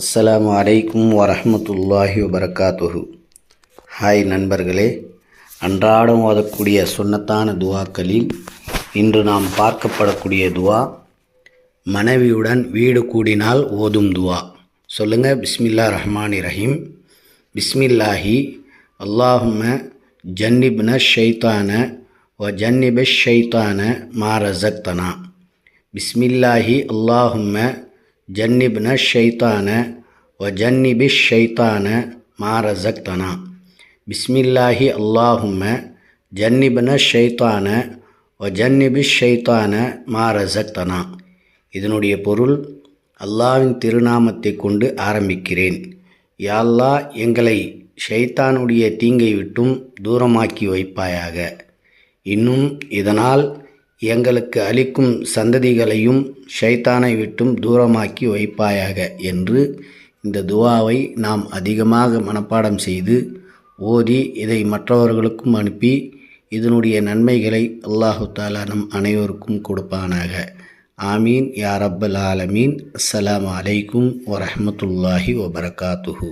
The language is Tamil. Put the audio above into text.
அஸ்ஸலாமு அலைக்கும் வரமத்துல்லாஹி வபரகாத்துஹு. ஹாய் நண்பர்களே அன்றாடம் ஓதக்கூடிய சுண்ணத்தான துவாக்களில் இன்று நாம் பார்க்கப்படக்கூடிய துவா மனைவியுடன் வீடு கூடினால் ஓதும் துவா. சொல்லுங்கள் பிஸ்மில்லா ரஹ்மான் ரஹீம். பிஸ்மில்லாஹி அல்லாஹும ஜன்னிப்ன ஷைத்தான வ ஜன்னிப ஷைத்தான மாரசக்தனா பிஸ்மில்லாஹி அல்லாஹும்ம ஜன்னிப்ன ஷைத்தான வ ஜன்னிபி ஷைத்தான மாரசக்தனா பிஸ்மில்லாஹி அல்லாஹும்ம ஜன்னிப்ன ஷைத்தான வ ஜன்னிபி ஷைத்தான மாரசக்தனா இதனுடைய பொருள் அல்லாவின் திருநாமத்தை கொண்டு ஆரம்பிக்கிறேன். யாழ்லா எங்களை ஷைத்தானுடைய தீங்கை விட்டும் தூரமாக்கி வைப்பாயாக. இன்னும் இதனால் எங்களுக்கு அளிக்கும் சந்ததிகளையும் ஷைத்தானை விட்டும் தூரமாக்கி வைப்பாயாக என்று இந்த துவாவை நாம் அதிகமாக மனப்பாடம் செய்து ஓதி இதை மற்றவர்களுக்கும் அனுப்பி இதனுடைய நன்மைகளை அல்லாஹு தாலா நம் அனைவருக்கும் கொடுப்பானாக. ஆமீன். யா ரப்பல் ஆலமீன். அஸ்லாம் அலைக்கும் வரமத்துல்லாஹி வபரகாத்துஹூ.